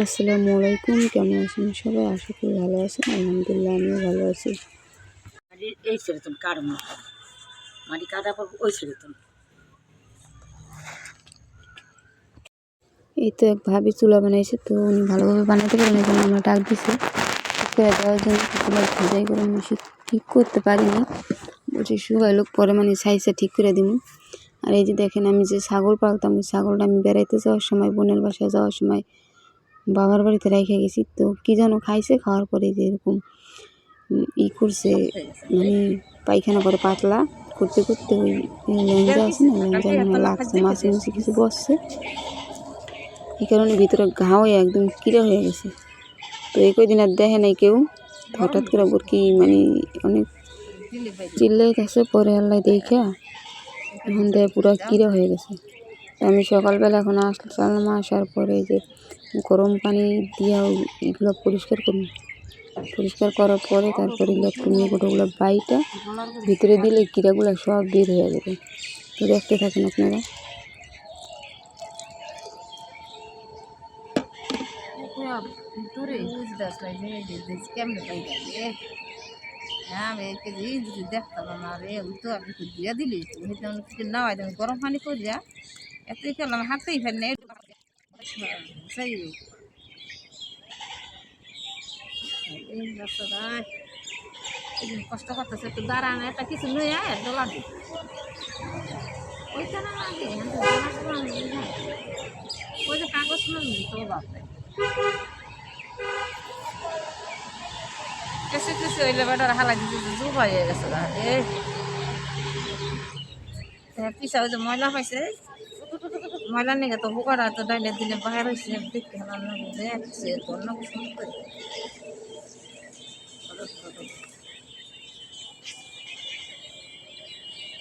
আসসালামু আলাইকুম কেমন আছেন সবাই? আশা করি ভালো আছেন আলহামদুলিল্লাহ আমিও ভালো আছি। এই কার মাটি পর ওই এই তো এক ভাবি চুলা বানাইছে তো উনি ভালোভাবে বানাতে পারেন এই জন্য আমরা ডাক দিছি। করে দেওয়ার জন্য চুলা ভেজাই করে আমি সে ঠিক করতে পারিনি। বলছি শুকাই লোক পরে মানে সাইজটা ঠিক করে দিব। আর এই যে দেখেন আমি যে ছাগল পালতাম ওই ছাগলটা আমি বেড়াইতে যাওয়ার সময় বোনের বাসায় যাওয়ার সময় বাবার বাড়িতে রেখে গেছি। তো কী যেন খাইছে, খাওয়ার পরে যে এরকম ই করছে মানে পায়খানা করে পাতলা, করতে করতে ওই লেঞ্জা আছে না লেঞ্জা মনে লাগছে, মাছে মাছে কিছু বসছে। এই কারণে ভিতরে ঘাও একদম কিরা হয়ে গেছে। তো এই কদিন আর দেখে নাই কেউ। হঠাৎ করে ওর কি মানে অনেক চিল্লাই গেছে, পরে আল্লাহ দেখে। এখন দেয় পুরো কিরা হয়ে গেছে। আমি সকালবেলা এখন আসলাম, আসার পরে যে গরম পানি দিয়া এগুলো পরিষ্কার করুন পরিষ্কার করার পরে তারপরে এগুলো তুমি গোটোগুলো বাইটা ভিতরে দিলে কিরাগুলো সব বের হয়ে যাবে তো দেখতে থাকেন আপনারা হ্যাঁ দেখতাম না রে ওই তো আপনি দিয়ে দিলি না হয় গরম পানি করিয়া এতই খেলাম হাতেই ফেল নেই সেই এই রাস্তাটায় এদিন কষ্ট করতেছে একটু দাঁড়ান, এটা কিছু নই আয় ডলা দি ওইখানে লাগে ওই যে কাগজ না তো বাপরে। কেসে কেসে হইলে বেটার হালাই দিতে জুব হয়ে গেছে এ পিছা, ওই যে ময়লা পাইছে। ময়লা নিয়ে তো বোকারা তো ডাইলে দিলে বাহির হয়েছে দেখতে দেখছে তো অন্য কিছু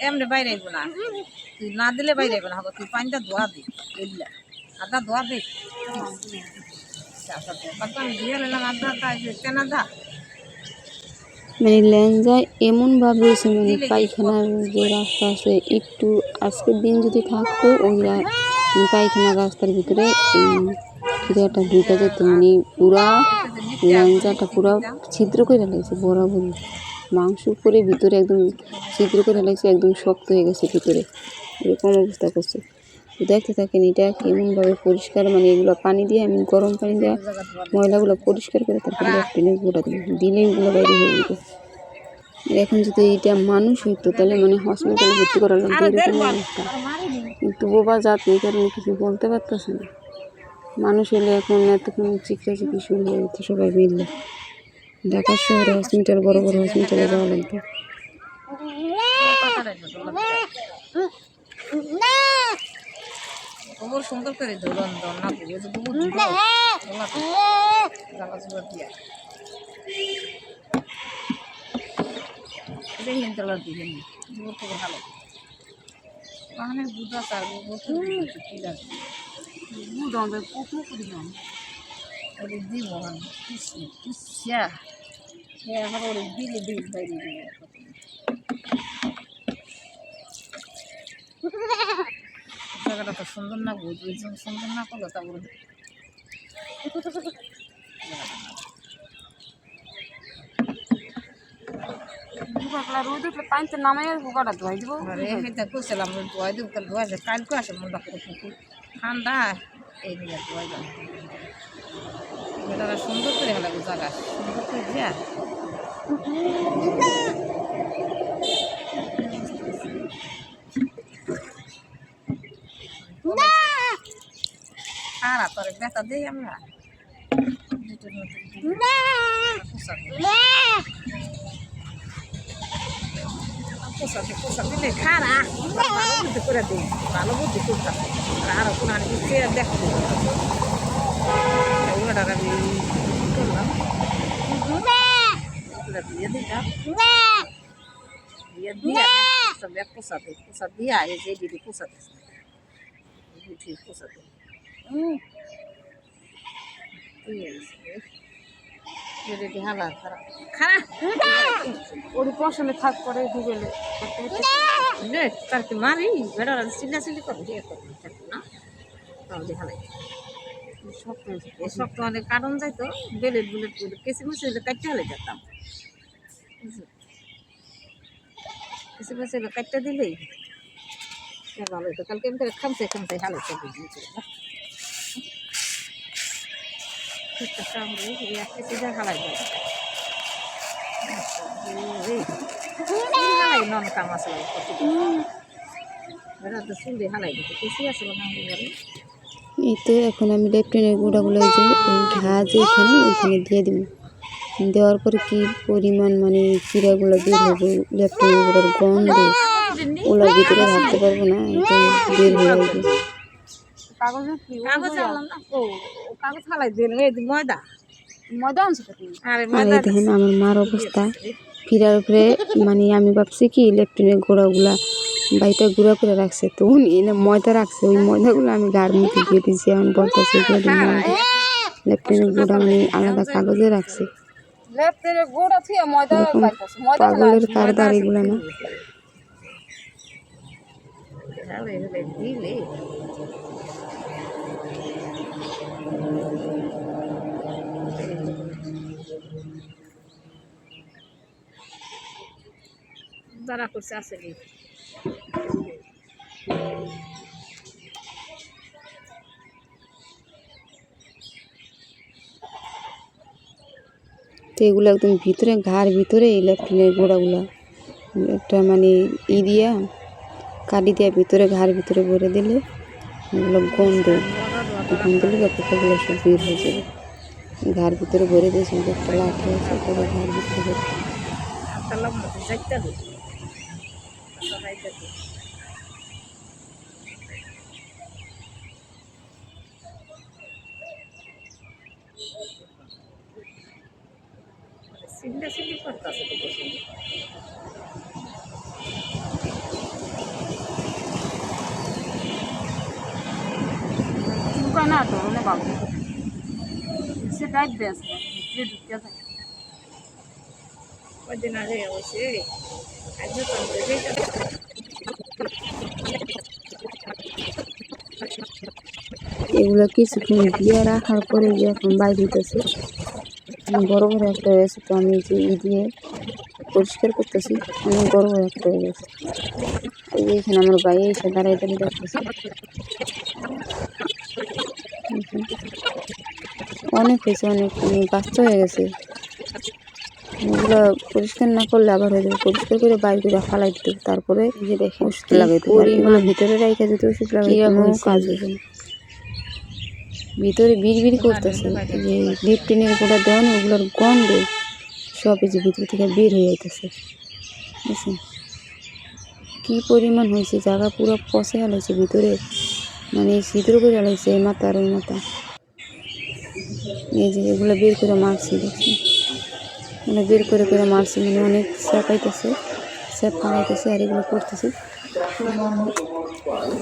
এমনি বাইরে আইব না তুই না দিলে বাইরে আইব না হবে তুই পানিটা ধোয়া দি বুঝলা আদা ধোয়া দি মানে লেঞ্জা এমনভাবে হয়েছে মানে পায়খানার যে রাস্তা আছে একটু আজকের দিন যদি থাকতো ওই পায়খানা রাস্তার ভিতরে খিদাটা ঢুকে যেত মানে পুরা লেঞ্জাটা পুরা ছিদ্র করে লাগছে বরাবর মাংস করে ভিতরে একদম ছিদ্র করে লাগছে একদম শক্ত হয়ে গেছে ভিতরে। এরকম অবস্থা করছে। দেখতে থাকেন, এটা কেমনভাবে পরিষ্কার মানে এগুলো পানি দিয়ে, আমি গরম পানি দিয়ে ময়লাগুলো পরিষ্কার করে তারপরে গোটা দিই দিলেই এগুলো বাইরে হয়ে আর এখন যদি এটা মানুষ হইতো তাহলে মানে হসপিটালে ভর্তি করা লাগতো এরকম অবস্থা। কিন্তু বোবা জাত এই কারণে কিছু বলতে পারতেছে না। মানুষ হলে এখন এতক্ষণ চিকিৎসা শুরু হয়ে যেত সবাই মিললে ঢাকা শহরে হসপিটাল বড় বড় হসপিটালে যাওয়া লাগতো সুন্দর করে না করে যে গোবর দিল জ্বালা চুলা দিয়া এটা হিন তলার দিকে নি গোবর থেকে ভালো ওখানে বুধা তার গোবর কি লাগে বুধ আমাদের কত করে দাম ওরে দিব কিসিয়া সে ওরে দিলে বাইরে দিবে জায়গাটা তো সুন্দর না বুঝ সুন্দর না করল তারপরে রোদ উঠলে পানিতে নামাই বোকাটা ধোয়াই দিব? আরে এটা কইছিলাম ধোয়াই দিব কাল ধোয়া যায় কালকে আসে মনটা করে পুকুর ঠান্ডা এই নিয়ে ধোয়াই যাবে এটা সুন্দর করে হলো জায়গা সুন্দর করে দিয়া। খারা তোরে দেই আমরা। দুটোর মধ্যে পোশাকে পোশাক দিলে খারা ভালো বুদ্ধি করে দিই ভালো বুদ্ধি করতাম আর কোনো আমি সে দেখো ওনাটা আমি করলাম দিয়ে দিলাম দিয়ে দিয়া সব পোশাতে পোশাক দিয়া এই যে দিদি পোশাতে ঠিক পোশাতে হালা খারাপ। খারাপ। ওর পশনে থাক করে ডুবেলে নে তার কি মারি? বেড়া চিল্লা চিল্লি করো দিয়ে করো না। তাহলে হালাই শক্ত অনেক কারণ যাইতো বেলেট বুলেট করে কেসি মুসি কাটতে হলে যেতাম। কেসি হলে কাটতে দিলেই। ভালো হতো কালকে আমি করে খামছে খামছে হালে চলে গিয়েছে ঠিকঠাক এই এক কেসি হালাই যায় নন কাম আসলে তো চুলে হালাই দিতে কেসি আসলে না। বলে এখন আমি লেফটেনের গুঁড়াগুলো এই যে এই ঘা যে এখানে ওইখানে দিয়ে দিব। দেওয়ার পরে কি পরিমাণ মানে চিরাগুলো বের হবে লেফটেনের গুঁড়ার গন্ধে ওলার ভিতরে রাখতে পারব না বের হয়ে যাবে। কাগজে কি কাগজ আনলাম না। ও ও কাগজ ফালাই দিল এই ময়দা ময়দা আনছো আরে আর ময়দা দেখেন আমার মার অবস্থা। ফিরার উপরে মানে আমি ভাবছি কি লেফটেনের গোড়াগুলা বাইটা গুঁড়া করে রাখছে। তো উনি এনে ময়দা রাখছে ওই ময়দাগুলো আমি গার মধ্যে দিয়ে দিয়েছি এখন বলতেছে লেফটেনের গুঁড়া মানে আলাদা কাগজে রাখছে। পাগলের কারবার এগুলো না। দিলে। দাঁড়া করছে এগুলো একদম ভিতরে, ঘাড় ভিতরে, এই লেফটেনের গোড়াগুলো। একটা মানে ই দিয়া কাটি দিয়া ভিতরে, ঘাড় ভিতরে ভরে দিলে, এগুলো গন্ধ। গন্ধ দিলে ব্যাপারটাগুলো সব বের হয়ে যাবে। ঘাড় ভিতরে ভরে দিয়েছি একটা লাঠি আছে তবে ঘাড় ভিতরে একটা লম্বা যাইতে হবে যাইতে হবে সিদ্ধা সিদ্ধি করতেছে তো বসে চুকা না তো মানে বাবু সে ডাইট দেস যে ঢুকে থাকে। কদিন আগে অবশ্যই আজ এগুলো কিছুক্ষণ দিয়ে রাখার পরে যে এখন বাইর হইতেছে বড় বড় একটা হয়েছে তো আমি যে ই দিয়ে পরিষ্কার করতেছি অনেক বড় বড় একটা হয়ে গেছে। এখানে আমার ভাই এসে দাঁড়াই দাঁড়িয়ে দেখতেছে দেখুন। অনেক হয়েছে অনেক মানে বাচ্চা হয়ে গেছে। এগুলো পরিষ্কার না করলে আবার হয়ে যাবে। পরিষ্কার করে বাইর করে ফালাই দিতে তারপরে যে দেখেন ওষুধ লাগাইতে পারি এগুলো ভিতরে রাখে যদি ওষুধ লাগাই কাজ হবে ভিতরে বিড় বিড় করতেছে যে লিপটিনের গোটা দেওয়া না ওগুলোর গন্ধে সব এই যে ভিতর থেকে বের হয়ে যাইতেছে। বুঝছেন? কি পরিমাণ হয়েছে? জায়গা পুরো পচে হালাইছে ভিতরে। মানে ছিদ্র করে হালাইছে এই মাথা আর ওই মাথা। এই যে এগুলো বের করে মারছি দেখছি মানে বের করে করে মারছি মানে অনেক চেপাইতেছে স্যাপ ফালাইতেছে আর এগুলো করতেছি।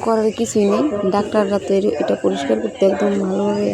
করার কিছুই নেই, ডাক্তাররা তো এটা পরিষ্কার করতে একদম ভালোভাবে